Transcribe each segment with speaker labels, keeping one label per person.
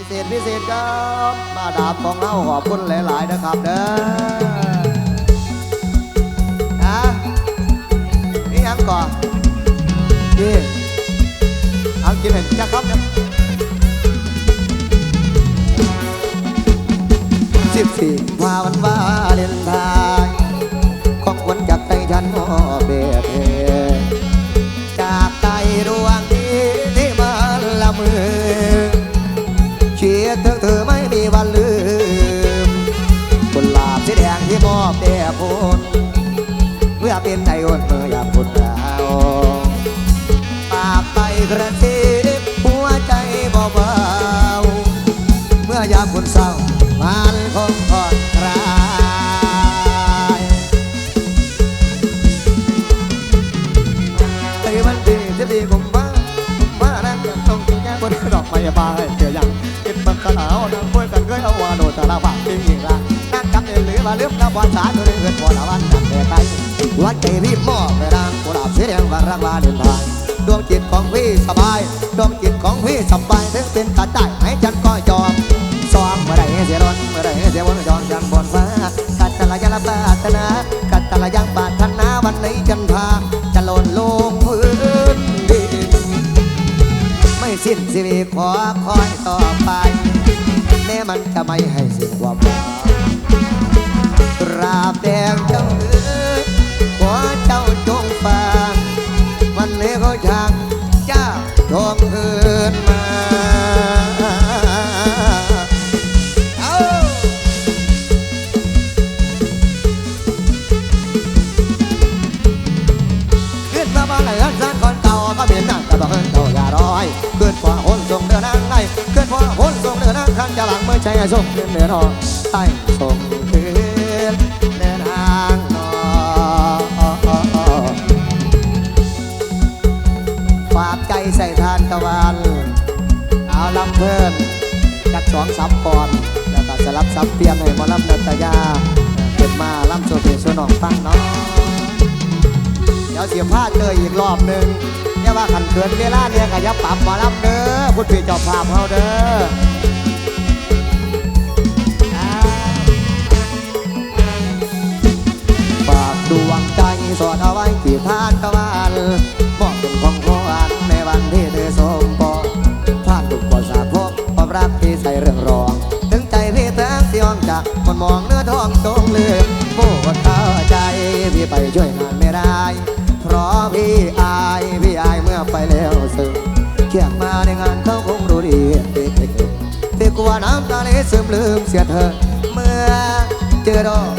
Speaker 1: พิเศษพิเศษครับ มาดามของเราขอบคุณหลาย ๆ นะครับเด้อนะนี่ยังก่อนนี่เอากินเห็นจะครับสิบสี่วาวันว่าเลนไทน์ของขวัญจากใจฉันมอเบียเทจากใจดวง อยามคุณเศร้ามันคงผ่อนคลายไอ้วันดีจะดีผมว่ามานั่งกันตรงกินแก้บนดอกไม้บานเกี่ยวยังกินบังกะหนาวนั่งคุยกันเคยเอาวาโนตะลาฝากทิ้งอีกละนั่งกับเอหรือมาเลือกน้ำบอลสาตัวเงินบอละวันจันแต่ไทยวัดใจรีบมอบไปดังกุหลาบสีแดงวารักวาเดินทางดวงจิตของพี่สบาย ดวงจิตของพี่สบายถึงเป็นกระต่ายให้จันก็ยอม ตนากัตตะละยังปาถนาวันไหนจันพาจะหล่นลงพื้นดินไม่สิ้นสิวีขอคอยต่อไปแม้มันจะไม่ให้สิ้นความหวังราบแดงเจ้าเอ หลังเมื่อใจส่งเดืนเดือนนอนใต้ส่งคืนเดินทางนอฝากใจใส่ทานตะวันเอาลำเพิ่นจักสองสามก่อนแล้วก็สลับซับเปลี่ยนให้มอลำนัตยาเป็นมาลำโซเทโซนองฟังเนาะเดี๋ยวเสียผ้าเจออีกรอบหนึ่งอย่าว่าขันเกินเวลาเนี่ยก็ย่าปรับมาลำเด้อพูดพี่เจอบภาพเขาเด้อ สอดเอาไว้ที่ทานตะวันบอกเป็นของขวัญในวันที่เธอสมปองพลาดทุกบทสาพบความรักที่ใส่เรื่องรอง ถึงใจพี่แท้เสียงจากมันมองเนื้อทองตรงเลือผู้คนเข้าใจพี่ไปช่วยงานไม่ได้ เพราะพี่อายพี่อายเมื่อไปแล้วซึมเขียกมาในงานเขาคงรู้ดีพี่เก็บพี่กลัวน้ำตาไหลซึมลืมเสียเธอเมื่อเจอดอก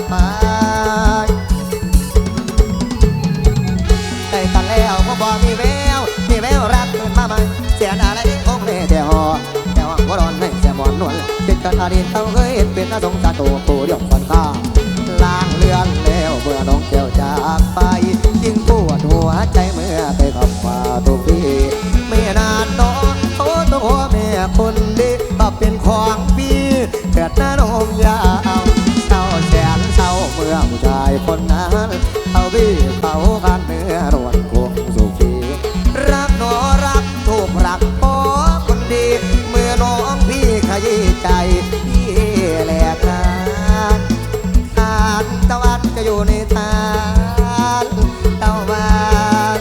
Speaker 1: วลเจ็ดกันอดีตเขาเคยเห็นเป็นน่าสงสารตัวผู้เดียวฟันข้าล้างเลือนแล้วเมื่อน้องแก้วจากไปยิ่งปวดหัวใจเมื่อไปขับมาทุกทีไม่นานนอโอ้ตัวแม่คนดีก็เป็นของพี่เกิดหน้านมยาวเศร้าแสนเศร้าเมื่อผู้ชายคนนั้น ตะอยู่ในทานตะวัน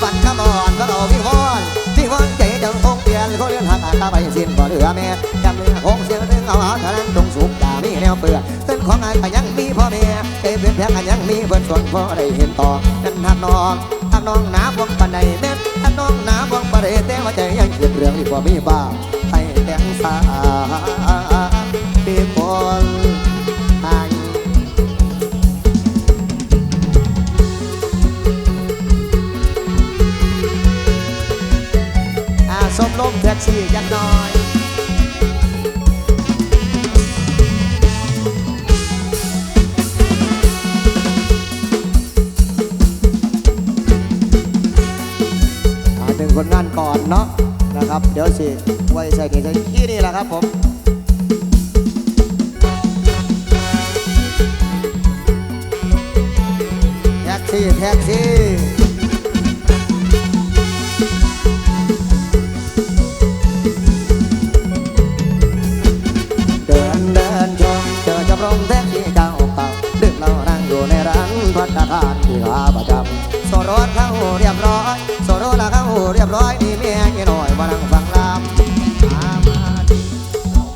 Speaker 1: ฝันขมอนก็เราพี่วอนพี่วอนใจจังคงเปลี่ยนเขาเลื่อนหักตาไปสิ้นก่อนเหลือแม่จำเนื้อคงเสียงถึงเอาหาเท่านั้นจงสุขอย่ามีแนวเปื่อเส้นของอายก็ยังมีพ่อแม่เอ้เป็นแพ้ก็ยังมีเพื่อนส่วนพ่อได้เห็นต่อนั่นหักน้องหักน้องหนาบวงปันใดแม่นหักน้องหนาบวงปันใดแต่ว่าใจยังคิดเรื่องที่พ่อมีบ้าให้แต่งสา พี่คนไทยอาสมลมแท็กซี่ยักน้อยอาหนึ่งผลงานก่อนเนาะนะครับ เดี๋ยวสิไว้ใส่ในที่นี่แหละครับผมี่แท็กซี่เดินเดินชมเจอจับรองแท็กซี่เจ้าเก่าดึกเรานั่งอยู่ในร้านพัฒนาที่ลาประจำสรถเข้าเรียบร้อยสรถละเข้าเรียบร้อยนี่เมียกี่หน่อยมานั่งฟังลามมามาที่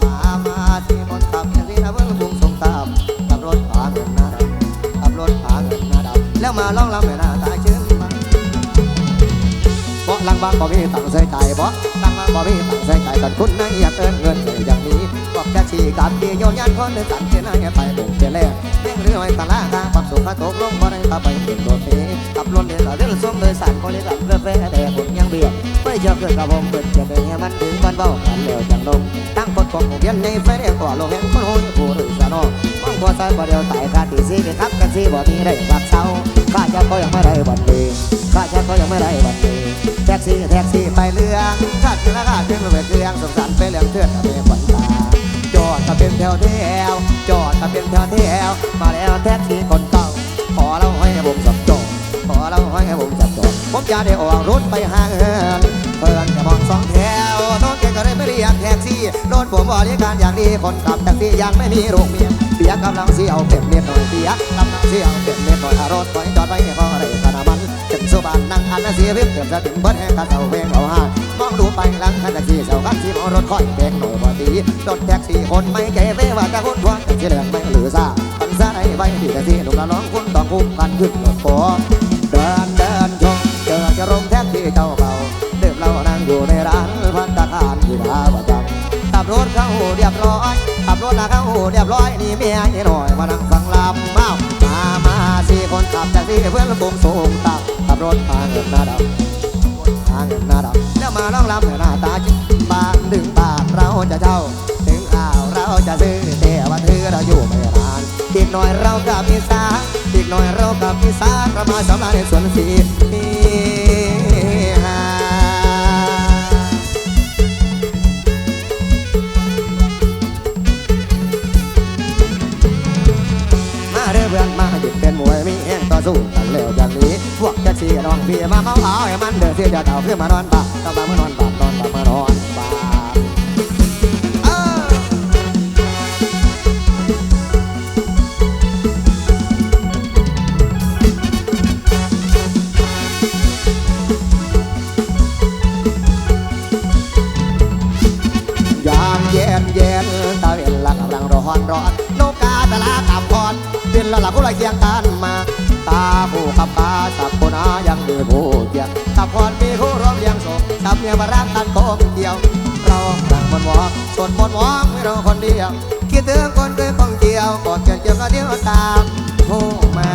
Speaker 1: มามาที่นขับแท็กซี่นะเพื่อนลุงส่งตามกับรถผ่าน มาร้องลำในหน้าตาเชื่นมาเพราะลังบางบ่มีตังใส่ใจเพราะลังบางบ่มีตังใส่ใจกันคุณนายอยากเอินเงินเลยอย่างนี้บอกจะชี้กับที่โยนยันคนเดินสันเทียนให้ไปบุกเจแรกเลี้ยงเรือไว้ตะลาทางความสุขตกลงบ่ได้พาไปเป็นรถเมล์ขับรถเดินต่อเดินส้มเลยสารคนเลี้ยงกาแฟแต่ผมยังเบียวไม่เชื่อเกินกับผมเปิดจะเป็นให้มันถึงบ้านเบ้ากันแล้วจังลงตั้งกฎของเวียนในไฟแดงก่อลงแห่งคนโหยผู้หรือสานอ มองพอใส่บ่เดียวตายคาตีซีไปทับกันซีบ่มีได้รับเช้าข้าจะก็ยังไม่ได้บันเดข้าจะก็ยังไม่ได้บันเดแท็กซี่แท็กซี่ไปเรื่องชาติราคาขึ้นมาเป็นเรื่องสงสารไปเรื่องเทือนเมขวัญตาจอดก็เป็นแถวแถวจอดก็เป็นแถวแถวมาแล้วแท็กซี่คนเก่าขอเราให้ผมจับจอดขอเราให้ผมจับจอดผมจะได้ออกรถไปห่างเหิน รถผมบริการอย่างดีคนขับแท็กซี่ยังไม่มีโรงเมียเบียกำลังเสียวเก็บเล็ดหน่อยเบียกำลังเสียวเก็บเล็ดหน่อยรถไว้จอดไว้ให้พอได้ขนาดมันถึงสุบานนั่งอันนั้นเสียวิบเกือบจะถึงเบิดแห่งกระเสาเพลงเอาหามองดูไปหลังคันแท็กซี่เสาคันที่มอรถคอยเบกหน่อยพอดีรถแท็กซี่คนไม่เก๋เว้ว่าจะคนทวงแต่ที่เหลืองไม่หรือซาปันซาในใบที่แท็กซี่หนุ่มละน้องคุณต้องคุ้มกันขึ้นรถโป๊เดินเดินชมเจอจะลงแท็กซี่เจ้าเก่าเดิมเรานั่งอยู่ในร้านพันตะคารที่ท่าประจำขั บรถเข้าเรียบร้อยขับรถเข้าเรียบร้อยนี่เมียไอ้หน่อยมานั่งฟังลำเมามามาสี่คนขับแท็กซี่เพื่อนบุงสูงตับขับรถพาเงินหน้าดำพาเงินหน้าดำแล้วมาร้องรำหน้าตาจิ้มบานดึงบานเราจะเช่าถึงข่าวเราจะซื้อแต่ว่าถือเราอยู่ไม่นานอีกหน่อยเรากับมีสาอีกหน่อยเรากับมีสาเรามาสำราญในสวนสี เป็นมวยมีแห้งต่อสู้กันแล้วอย่างนี้ พวกแท็กซี่น้องพี่มาเมาเอาให้มันเดือดเสียจะเก่าขึ้นมานอนบ้าต้องมามานอนบ้านอนบ้ามานอน ผู้กับตาสับคนายังมีผู้เกียงตับพรมีคู่ร่วมเลี้ยงศพสับเมียมารักกันโคมเดียวเราดังบนวอกส่วนบนวอกไม่เราคนเดียวคิดถึงคนเคยของเดียวกอดเกี่ยวเกี่ยวก็เดียวตามผู้มา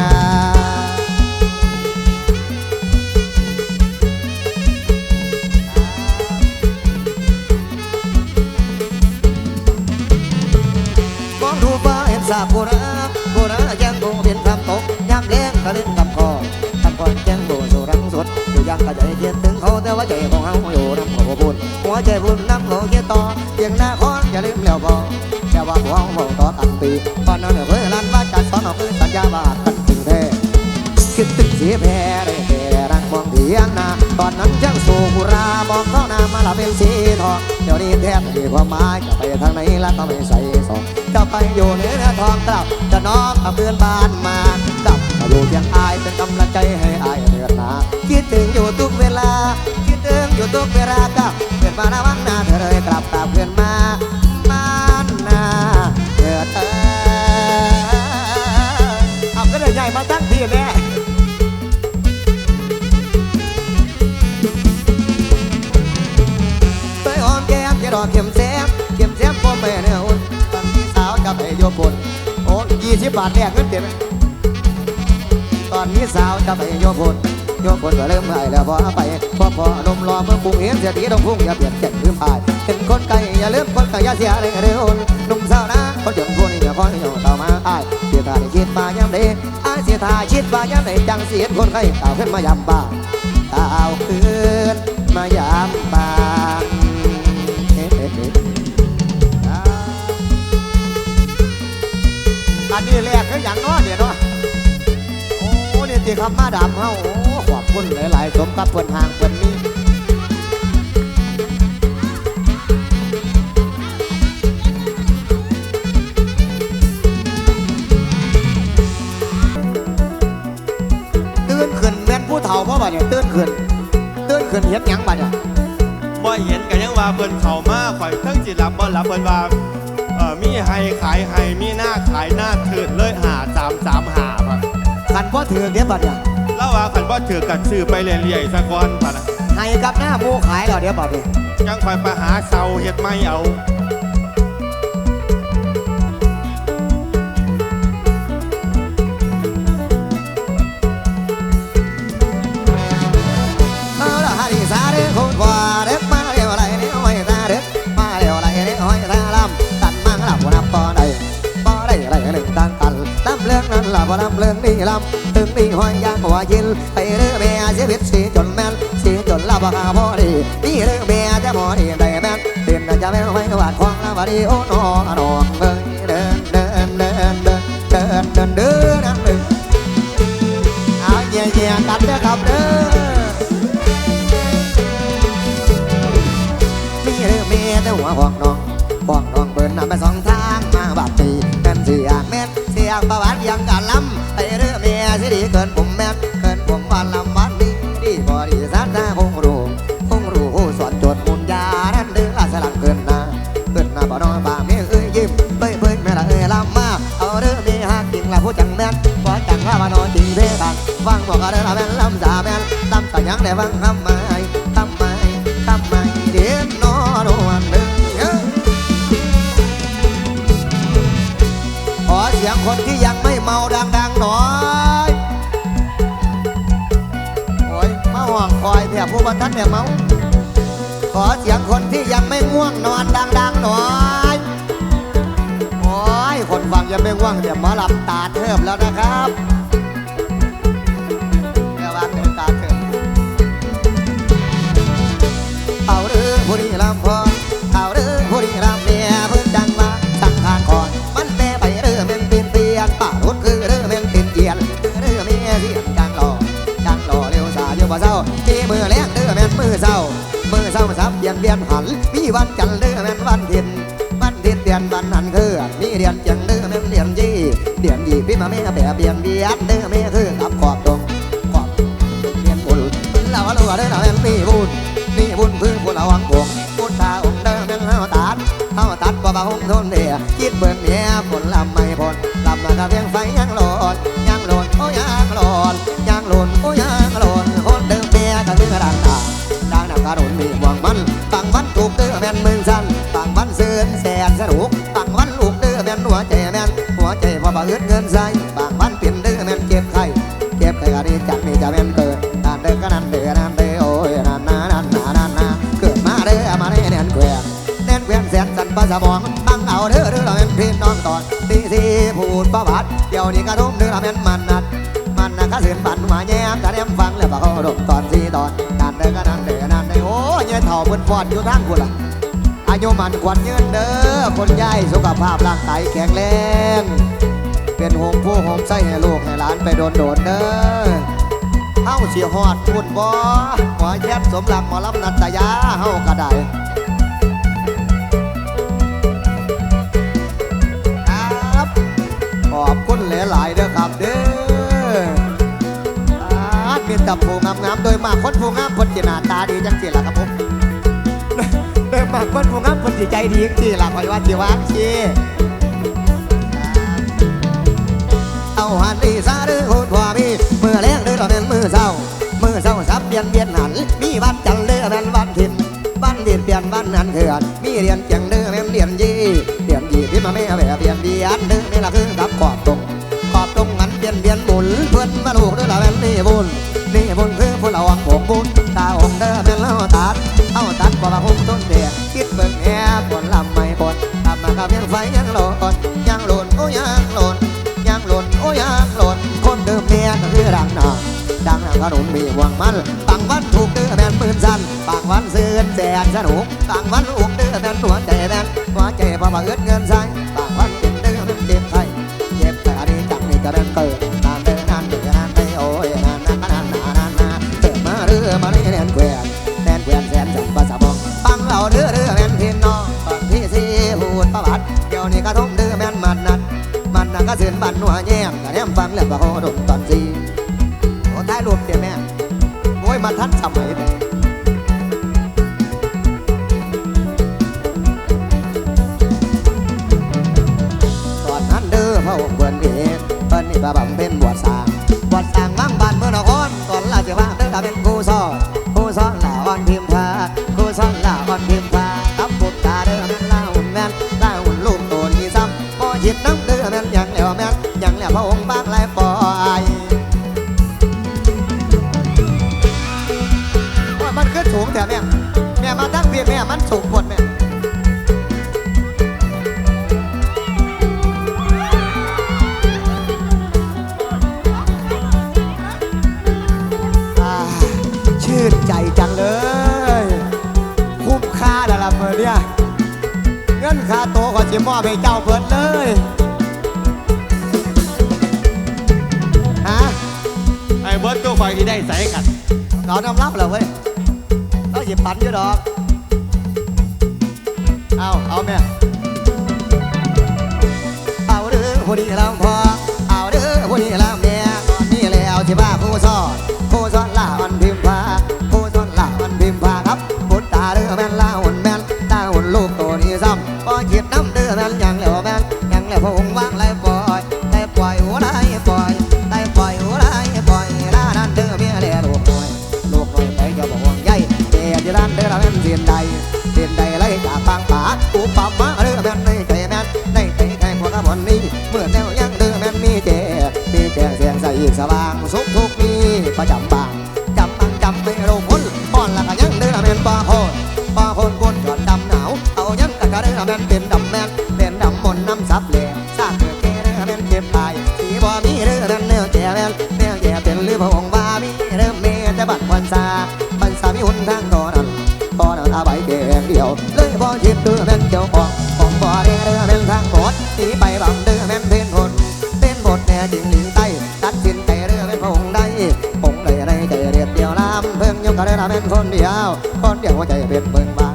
Speaker 1: สาบโบรา กระใจเคียดถึงเขาแต่ว่าใจของเขาอยู่น้ำของบุญหัวใจบุญน้ำของเคียดต่อเพียงหน้าคอนอย่าลืมแล้วพอแค่ว่าหัวของเราต่อกันปีตอนนั้นเพื่อนลันว่าจัดสอนออกคือสัญญาบาทกันจริงแท้คิดถึงเสียแพ้ได้แต่รักมองเถียงนาตอนนั้นยังสูกุรามองเข้านามาละเป็นสีทองเดี๋ยวนี้แทบไม่มีความหมายจะไปทางไหนแล้วก็ไม่ใส่สองจะไปอยู่เหนือทองกลับจะน้องกับเพื่อนบ้านมา อยู่เพียงอายเป็นกำลังใจให้อายเดือดนาคิดถึงอยู่ทุกเวลา คิดถึงอยู่ทุกเวลากับเพื่อนมาหน้าวันหน้าเธอเลยกลับตามเพื่อนมาบ้านนาเถิดเออเอาก็เลยใหญ่มาตั้งที่แน่ไปหอมแก้มจะดอเข็มแซมเข็มแซมพ่อแม่เนี่ยอุ่นตอนที่สาวจะไปโยบนโอ้ยี่สิบบาทแรกเงินเต็ม ตอนนี้สาวจะไปโยบนโยบนก็เริ่มหายแล้วพอไปพอพอนมรอเมื่อปรุงเห็นเสียทีต้องพุ่งอย่าเปลี่ยนเจ็ดลืมพายเป็นคนไก่อย่าลืมคนไก่อย่าเสียเลยเร็วหนุ่มสาวนะคนจนพวกนี้อย่าคอยอย่าต่อมาอ้ายเสียทาคิดมาย้ำเดอ้ายเสียทาคิดมาย้ำเดจังเสียคนไข้ต่าวขึ้นมายำบ้าต่าวขึ้นมายำบ้าอันนี้แรกคืออย่างน้อเนี่ยเนาะโอ้ ที่คำมาดำเฮาขอบคุณหลายๆสมกับเพิ่นห่างเพิ่นนี้ตื่นขึ้นแม่นผู้เฒ่าเพราะว่าเนี่ยตื่นขึ้นตื่นขึ้นเฮ็ดหยังบัดเนี่ย
Speaker 2: เพิ่นเข้ามาข่อยเทั้งจิรับบ่รับเพิ่นว่าเอ่อมีให้ขายให้มีหน้าขายหน้าถืดเลยหาสามสามหา
Speaker 1: ขันพ่อถือเดี๋ยวบัดเนี่ย
Speaker 2: แล้วว่าคันบ่ถือกันซื้อไปเรื่อยๆซะก่อนพันนะ
Speaker 1: ให้กับหน้าหมูขายแล้วเดี๋ยวบัดเนี่ย
Speaker 2: จังข่อยไปหาเสาเฮ็ดไม้เอา
Speaker 1: เอา ละพลับเลิงนี่ลำตึงนี่ห้อยยางว่ายินไปเรื่อยเบียชีวิตสีจนแม่นสีจนลับ่าพอดีนี่เรื่องเบียจะพอดีได้แมนเดินจะไม่ไม่หวาดควงละบ่ดีโอ้นอหนองเอ้ยเดินเดินเดินเดินเดินเดินเดินนั่นเลยเอาเยี่ยเยี่ยกันเด้อครับเด้อมีเรื่องเบียจะหัวหอกนอง สอนจดมุนยานั่นเดือลาสลังเกินหน้าเกินหน้าบ่น้อยบ่าเมีเอ้ยยิ้มเบ้ยเบ้ยแม่ละเอ้ยลำมาเอาเรื่องมีฮักจริงละผู้จังแม่นบ่จังว่าบ่นอนจริงเพ่กันฟังบอกกันเด้อละแม่นลำสาแม่นลำแต่ยังได้ฟังคำไม้คำไม้คำไมเด็ดนอนวันหนึ่งขอเสียงคนที่ยังไม่เมาดังๆหน่อยโอ้ยมาห่วงคอยเถอะผู้บันทัดเนี่ยเมา ขอเสียงคนที่ยังไม่ง่วงนอนดังๆหน่อยโอ้ยคนฟังยังไม่ง่วงเดี๋ยวหมอหลับตาเทิบแล้วนะครับเดี๋ยววาเดี๋ยวตาเทิบเอาเรือผู้นี้ลำพอ สนุกตั้งวันลูกเด้อแม่นหัวใจแม่นหัวใจพอบ่อึดเงินใส่บางวันเป็นเด้อแม่นเก็บไข่เก็บไข่กะดีจักนี่จะเป็นเกิดนานเด้อก็นานเด้อนานเด้อโอ้ยนานนานานนานานนาเกิดมาเด้อมาได้เนียนแกวนเนียนแกวนแสนสันปะสมองตั้งเอาเด้อเด้อเราเป็นพี่น้องตอนตีสีพูดประวัติเดี๋ยวนี้กระทุ่มเด้อเราเป็นมันนัดมันนักก็เสียนบันมาแย้มแต่เนียมฟังแล้วก็เขาดมตอนสีตอนนานเด้อก็นานเด้อนานเด้อโอ้ยเงี้ยเถ่าเพิ่นฟอดอยู่ทางกูล่ะ อายุมันกวนยืนเด้อคนใหญ่สุขภาพร่างกายแข็งแรงเป็นหงผู้หงไส้ให้ลูกให้หลานไปโดนโดนเด้อเฮาเสียหอดพุ่นบ่หมอแยดสมหลักหมอลำนันตยาเฮาก็ได้ครับขอบคุณหลายๆเด้อครับเด้ออาดมีแตับผู้งามๆโดยมากคนผู้งามคนจีนาตาดีจังสิล่ะครับ มากคนผู้งามคนจิตใจดีจังสิล่ะคอยว่าจิวางสิเอาหันดีซาด้อโหดว่ามีมือแรงเด้อเราเป็นมือเศร้ามือเศร้าซับเปลี่ยนเปลี่ยนหัน มีวันจันทร์เด้อเป็นวันทินวันดียนเปลี่ยนวันนั้นเถื่อนมีเรียนเจียงเด้อเป็นเรียนยี่เรียนยี่พี่มาแม่แบบเรียนดีอันเด้อนี่ละคือกับขอบตรงขอบตรงหันเปลี่ยนเปลี่ยนหมุนเพื่อนมาลูกเด้อเราเป็นนี่บุญนี่บุญคือผู้เราหวังผงบุญตาองค์เด้อเป็นเล่าตัดเอาตัดบ่าหุ้มต้น หลนยังหลนโอ้ยังหลนยางหล่นโอ้ยางหล่นคนเดิมเมียก็คือดังหนาดังหนาขนมมีหวังมันต่างวันถูกเดือแมนปืนสั้นบางวันซื้อแสนสนุกต่างวันลูกเดือแมนหัวใจแมนหัวใจพอมาเอื้อเงินใส่บางวัน ฟังแล้วว่าอ๋ดมตอนสี่ขอท้ายรวมเดี๋ยวแม่โว้ยมาทันสมัยตอนนั้นเด้อพระอเพื่อนเองเพื่อนนี่บาบังเป็นบวชสางบวชสาง มันสุกหมดแม่อ่าชื่นใจจังเลย คุ้มค่าแล้วล่ะเพื่อนเนี่ยเงินค่าโตวก็จะมอบให้เจ้าเพิ่นเลยฮะ
Speaker 2: ไอ้เบิร์ดตัวไฟที่ได้ใส่กัน
Speaker 1: เราน้ำรับเหรอเว้ยเราหยิบปันอยู่ดอก เอาเอาแม่เอาเด้อผู้นี้ลำพอเอาเด้อผู้นี้ลำแม่นี่แล้วที่บ้าผู้สอน แจเสียงใส่อีกสว่างสุขทุกมีประจำบางจำบังจำไม่รู้พ้นป้อนละก็ยังเด้อละแม่นป้าโคนป้าโคนก้นจอดดำหนาวเอายังกะกะเด้อละแม่นเป็นดำแม่นเป็นดำมนน้ำซับเหล่ซากเกิดแก่เด้อแม่นเจ็บตายสีบ่มีเด้อแม่นแนวแก่แม่นแนวแก่เป็นลือพระองค์บามีเริ่มเมแต่บัดวันซามันสามีหุ่นทางก่อนนั้นก่อนนั้นอาใบเก่งเดียวเลยพอคิดเดือแม่นเจ้าของของบ่อเด้อเด้อแม่นทางหมดหนีไป เด้อแม่นคนเดียว คนเดียวหัวใจเป็นเบิ่งบาง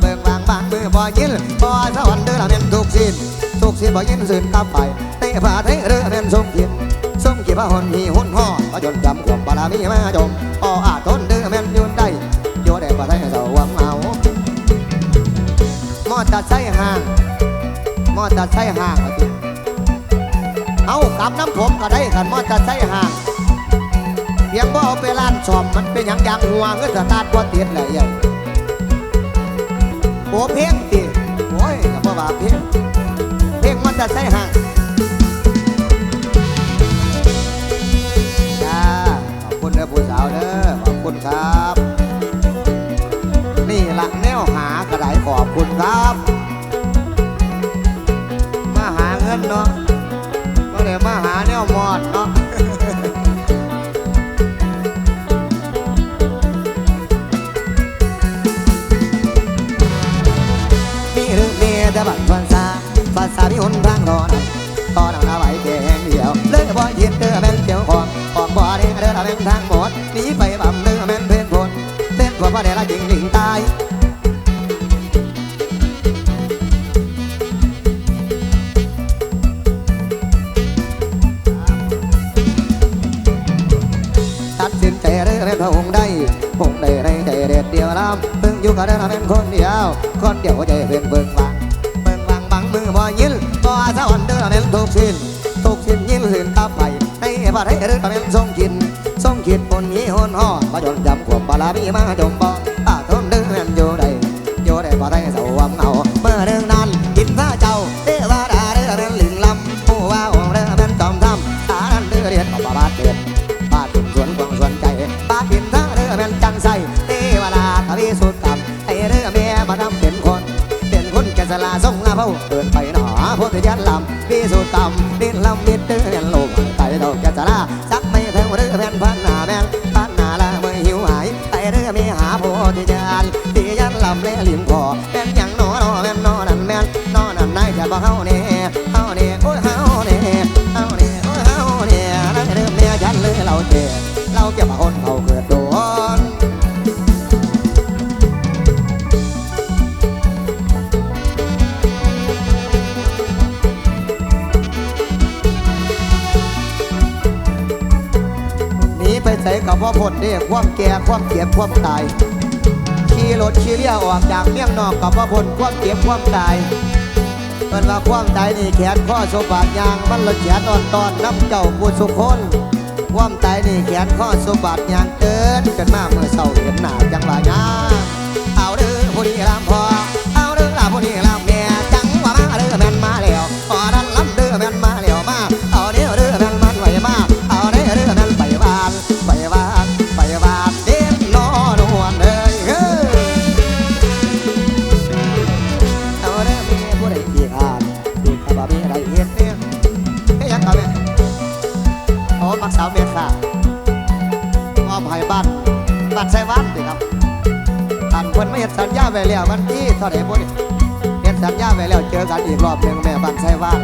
Speaker 1: เบิ่งบางบางมือบ่ยินบ่สวรรค์เด้อแม่นทุกสิ้นทุกสิ้นบ่ยินสื่นกลับไปเตะผาเทเด้อแม่นสมคิดสมกี่พระหนหีหุ่นห่อพระจนจำความบารมีมาจมออาทนเดือแม่นยืนได้โยได้ประเทศเสาวังเอามอตัดไส้ห่างมอตัดไส้ห่างเอาสิเอากับน้ำผมก็ได้ขันมอตัดไส้ห่าง พียงบ่เอาไปล้านชอมมันเป็นอย่างอย่างหัวเงินสตาร์ทบ่ติดเลยใหญ่โอ้เพียงติโอ้ยกับบ่ว่าเพียงเพียงมอตัดไส้ห่างจ้าขอบคุณเด้อผู้สาวเด้อขอบคุณครับ นี่ละแนวหากระไดขอบคุณครับ มาหาเงินเนาะก็เลยมาหาแนวมอดเนาะ คนเดียวคนเดียวใจเป็นเบิ่งวังเบิ่งวังบังมือบ่ยินบ่สะวันเด้อแม่นทุกสิ้นทุกสิ้นยินสิ้นตาไปให้บ่ได้เด้อแม่นทรงกินทรงกินบนนี้หนห่อบ่จนจำความบารมีมาจมบ่ เราเก็บมาคนเขาเกิดโดนหนีไปใส่กับพ่อพลเด้ความแก่ความเก็บความตายขี่รถขี่เลี้ยวออกจากเมี่ยงนอกกับพ่อพลความเก็บความตายเพิ่นว่าความตายนี่แขนข้อสบาดยางมันละแขนอ่อนตอนน้ำเจ้าผู้สุคน ความตายนี่แขนข้อสบาดยางเกินกันมาเมื่อเศร้าเห็นหน้าจังว่าหยาเอาเด้อผู้ดีรำพอ ไว้แล้ววันที่เท่าไหร่บุญเฮ็ดสัญญาไว้แล้วเจอกันอีกรอบหนึ่งแม่บ้านไซว่าน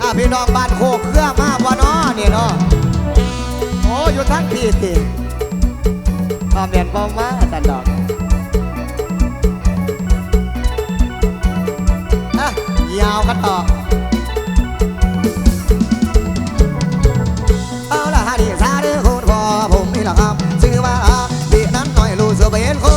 Speaker 1: อะพี่น้องบ้านโคกเครือมากวะเนาะนี่เนาะโอ้อยู่ทั้งที่สิพอเมียนบ่มาสันดอกอะยาวกันต่อ หน่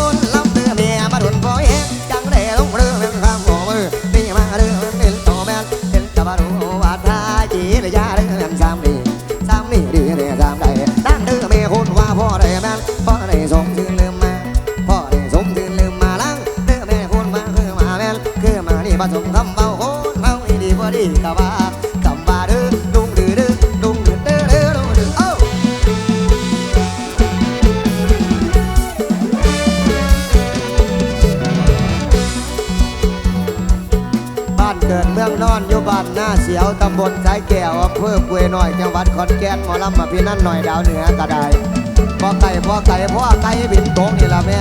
Speaker 1: พี่นั่นหน่อยดาวเหนือก็ได้พ่อไก่พ่อไก่พ่อไก่บินตกนี่ละแม่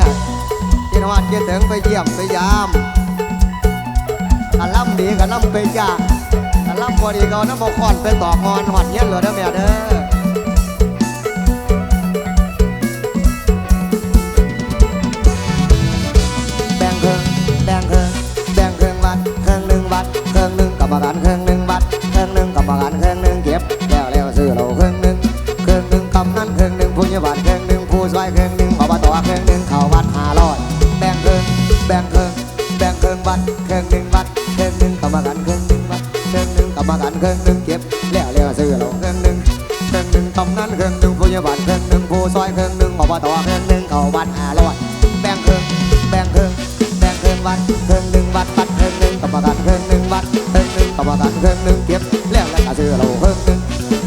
Speaker 1: กินหวานกินถึงไปเยี่ยมไปยามกันล่ำดีกันล่ำไปจ้ากันล่ำพอดีก็เอาน้ำมกคอนไปตอกงอนหอดเงี้ยนเลยเด้อแม่เด้อแบงครึ่งแบงครึ่งแบงครึ่งวัดครึ่งหนึ่งวัดครึ่งหนึ่งกับประกันครึ่งหนึ่งวัดครึ่งหนึ่งกับประกัน นึ่งกับประกันครึ่งหนึ่งเก็บแล้วแล้วซื้อเราครึ่งหนึ่งครึ่งหนึ่งกำนั้นครึ่งหนึ่งผู้ใหญ่บ้านครึ่งหนึ่งผู้ช่วยครึ่งหนึ่งอบตครึ่งหนึ่งเข้าวัดห้าร้อยแบ่งครึ่งแบ่งครึ่งแบ่งครึ่งวัดครึ่งหนึ่งวัดวัดครึ่งหนึ่งกรรมการครึ่งหนึ่งวัดครึ่งหนึ่งกรรมการครึ่งหนึ่งเก็บแล้วแล้วซื้อเราครึ่งหนึ่ง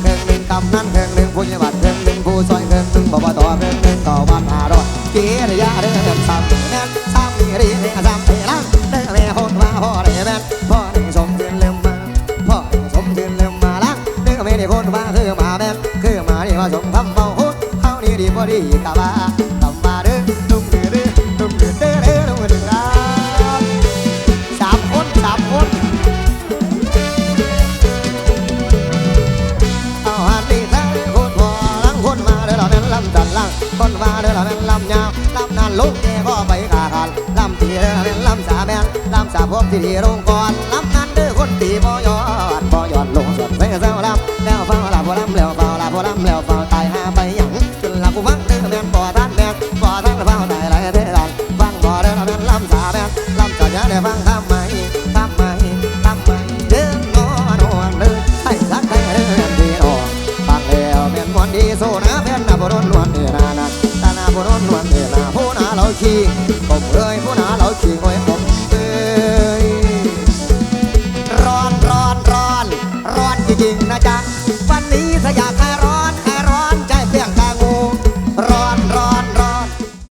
Speaker 1: ครึ่งหนึ่งกำนั้นครึ่งหนึ่งผู้ใหญ่บ้านครึ่งหนึ่งผู้ซอยครึ่งหนึ่งบวตครึ่งหนึ่งต่อวัดหารอดเกียรติยาเรื่องสามแม่น นี่ทั้งคนพอลังคนมาเด้อเราแม่นลำจันลังคนมาเด้อเราแม่นลำยาวลำนานลุกแกก็ไปขาขันลำตีเด้อเราแม่นลำสาแม่นลำสาพวกที่ดีลงก่อนลำนั้นเด้อคนตีบ่ยอ นาเราขี้ผ